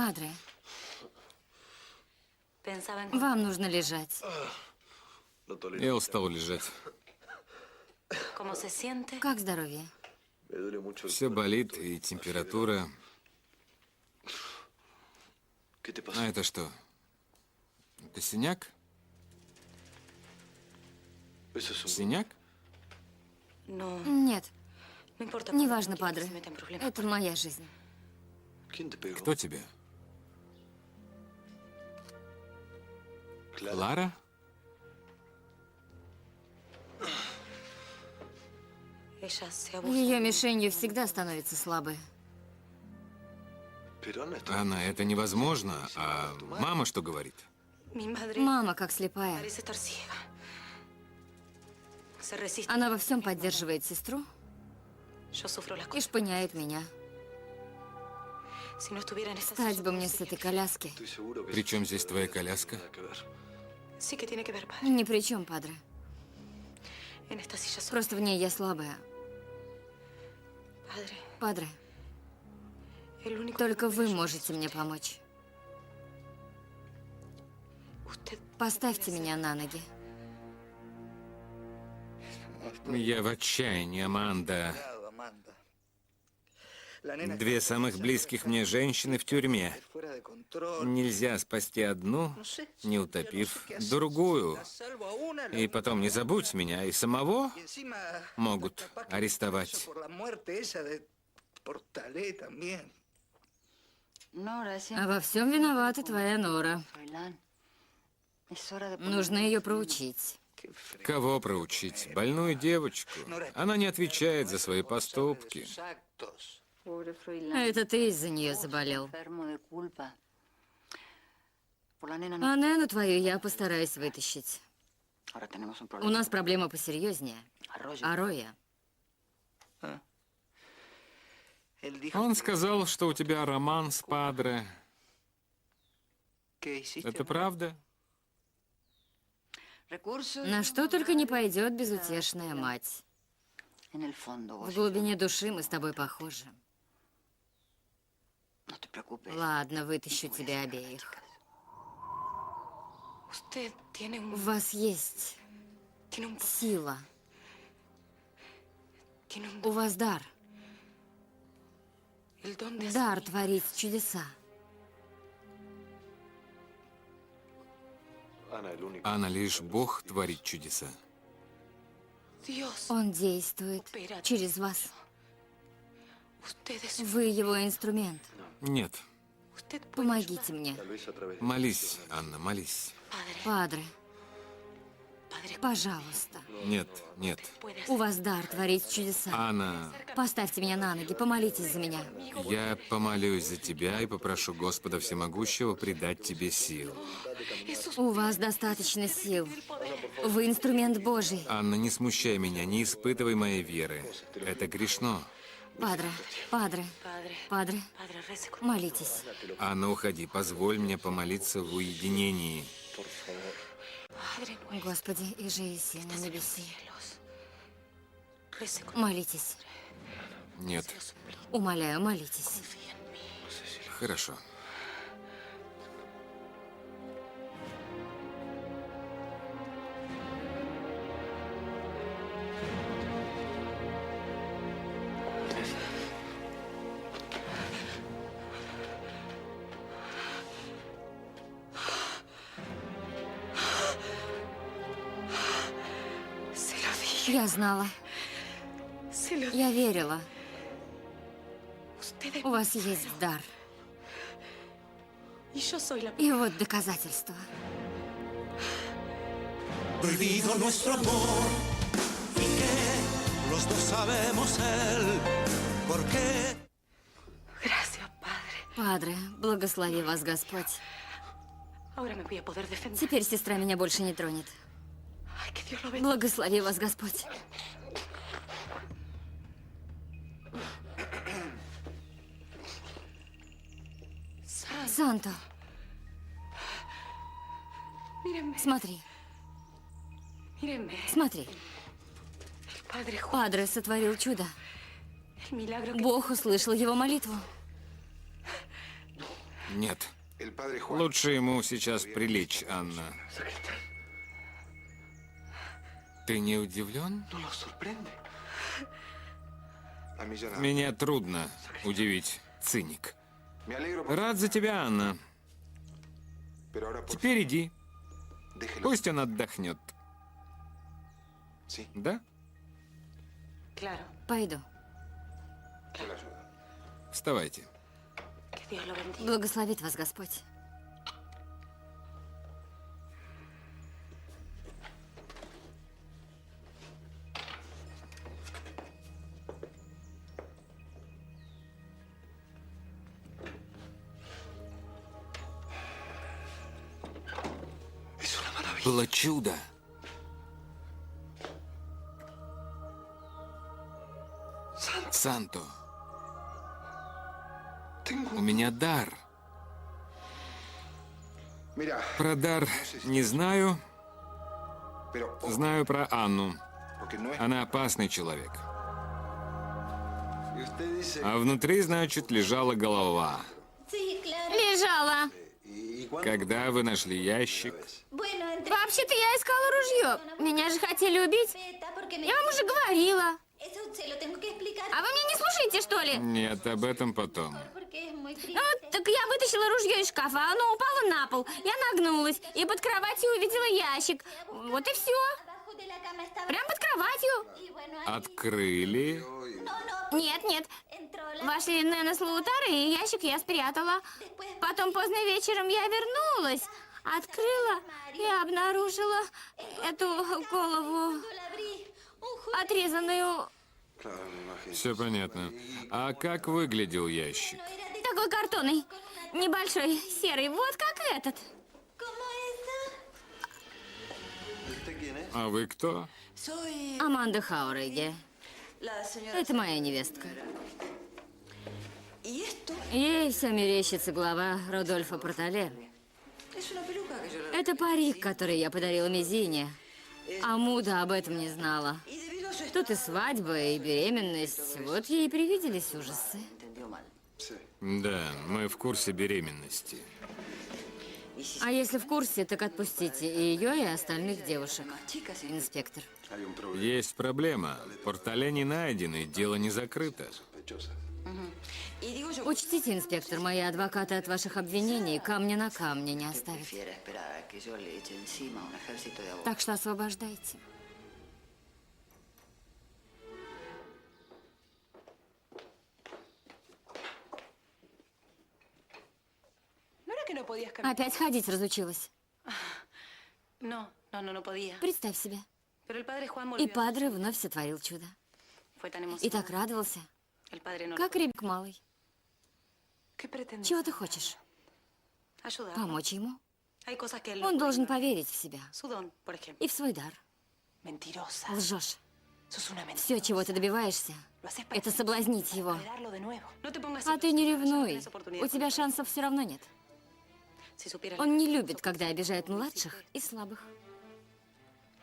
Падре, вам нужно лежать. Я устал лежать. Как здоровье? Все болит и температура. А это что? Это синяк? Синяк? Нет, неважно, падре. Это моя жизнь. Кто тебе? Лара? Ее мишенью всегда становится слабой. Анна, это невозможно. А мама что говорит? Мама как слепая. Она во всем поддерживает сестру и шпыняет меня. Silla, бы мне с этой коляски. При чем здесь твоя коляска? Ни при чем, падре. Просто в ней я слабая. Падре, только вы можете мне помочь. Поставьте меня на ноги. Я в отчаянии, Аманда. Две самых близких мне женщины в тюрьме. Нельзя спасти одну, не утопив другую. И потом не забудь меня и самого. Могут арестовать. А во всем виновата твоя Нора. Нужно ее проучить. Кого проучить? Больную девочку. Она не отвечает за свои поступки. А это ты из-за нее заболел. А Нену твою я постараюсь вытащить. У нас проблема посерьезнее. Ароя. Él dijo Он сказал, что у тебя роман с Падре. Это правда? На что только не пойдет безутешная мать. В глубине души мы с тобой похожи. Preocupes. Ладно, вытащу тебя обеих. У вас есть сила. У вас дар. Дар творить чудеса. Анна, лишь Бог творит чудеса. Он действует через вас. Вы его инструмент. Нет. Помогите мне. Молись, Анна, молись. Падре, пожалуйста. Нет, нет. У вас дар творить чудеса. Анна, Поставьте меня на ноги, помолитесь за меня. я помолюсь за тебя и попрошу Господа Всемогущего придать тебе сил. У вас достаточно сил. Вы инструмент Божий. Анна, не смущай меня, не испытывай моей веры. Это грешно. Падре, падре, падре, молитесь. Анна, уходи, позволь мне помолиться в уединении. Господи, и же Иси на небеси. Молитесь. Нет, Умоляю, молитесь. хорошо. Я знала, я верила. У вас есть дар. И вот доказательство. prohibido nuestro amor y que los dos sabemos el por qué. Gracias, padre. Падре, благослови вас Господь. Теперь сестра меня больше не тронет. Благослови вас Господь. Санто, смотри, смотри. Падре сотворил чудо. Бог услышал его молитву. Нет. Лучше ему сейчас прилечь, Анна. Ты не удивлен? Меня трудно удивить, циник. Рад за тебя, Анна. Теперь иди. Пусть он отдохнет. Да? Пойду. Вставайте. Благословит вас Господь. Было чудо. Санто, у меня дар. Про дар не знаю, знаю про Анну. Она опасный человек. А внутри, значит, лежала голова. Лежала. Когда вы нашли ящик, Вообще-то я искала ружье. Меня же хотели убить. Я вам уже говорила. А вы меня не слушаете, что ли? нет, об этом потом. Ну, так я вытащила ружье из шкафа, оно упало на пол. Я нагнулась и под кроватью увидела ящик. Вот и все. Прям под кроватью. Открыли. Нет, нет. Вошли Нэна с Лаутары, и ящик я спрятала. Потом поздно вечером я вернулась, открыла и обнаружила эту голову отрезанную. Все понятно. А как выглядел ящик? Такой картонный, небольшой, серый, вот как этот. А вы кто? Аманда Хауреги. Это моя невестка. Ей все мерещится глава Рудольфа Портале. Это парик, который я подарила Мизине. А Муда об этом не знала. Тут и свадьба, и беременность. Вот ей и привиделись ужасы. Да, мы в курсе беременности. А если в курсе, так отпустите и ее, и остальных девушек. Инспектор. Есть проблема. В портале не найдены, дело не закрыто. Учтите, инспектор, мои адвокаты от ваших обвинений камня на камне не оставят. Так что освобождайте. Опять ходить разучилась. Представь себе. И. Падре вновь сотворил чудо. И так радовался. Как ребенок малый. Чего ты хочешь? Помочь ему? Он должен поверить в себя. И в свой дар. Лжешь. Все, чего ты добиваешься, это соблазнить его. А ты не ревнуй. У тебя шансов все равно нет. Он не любит, когда обижает младших и слабых.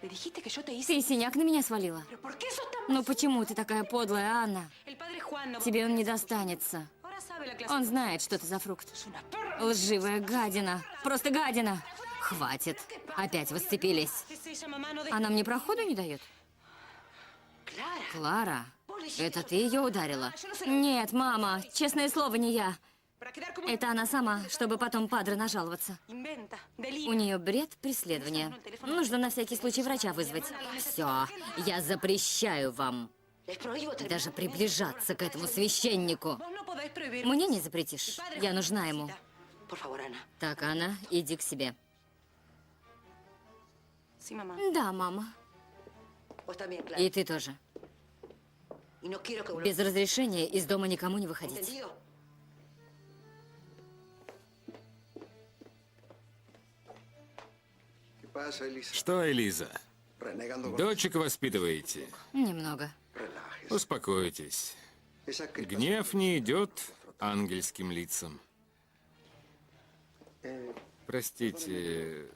Ты синяк на меня свалила. ¿Pero por qué sos tan Ну почему ты такая подлая, Анна? Тебе он не достанется. Он знает, что ты за фрукт. Лживая гадина. Просто гадина. Хватит. Опять вы сцепились. Es ella, mamá, no de- Она мне проходу не дает? Клара, это ты ее ударила? Нет, мама, честное слово, не я. Это она сама, чтобы потом падре нажаловаться. У нее бред преследования. Нужно на всякий случай врача вызвать. Все, я запрещаю вам даже приближаться к этому священнику. Мне не запретишь. Я нужна ему. Так, Анна, иди к себе. Да, мама. И ты тоже. Без разрешения из дома никому не выходить. Что, Элиза, дочек воспитываете? Немного. Успокойтесь. Гнев не идет ангельским лицам. Простите,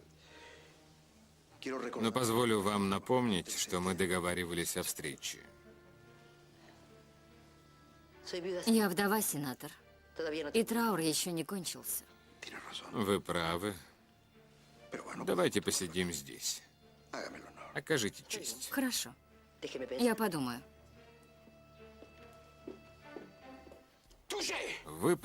но позволю вам напомнить, что мы договаривались о встрече. Я вдова, сенатор. И траур еще не кончился. Вы правы. Давайте посидим здесь. Окажите честь. Хорошо. Я подумаю. Вы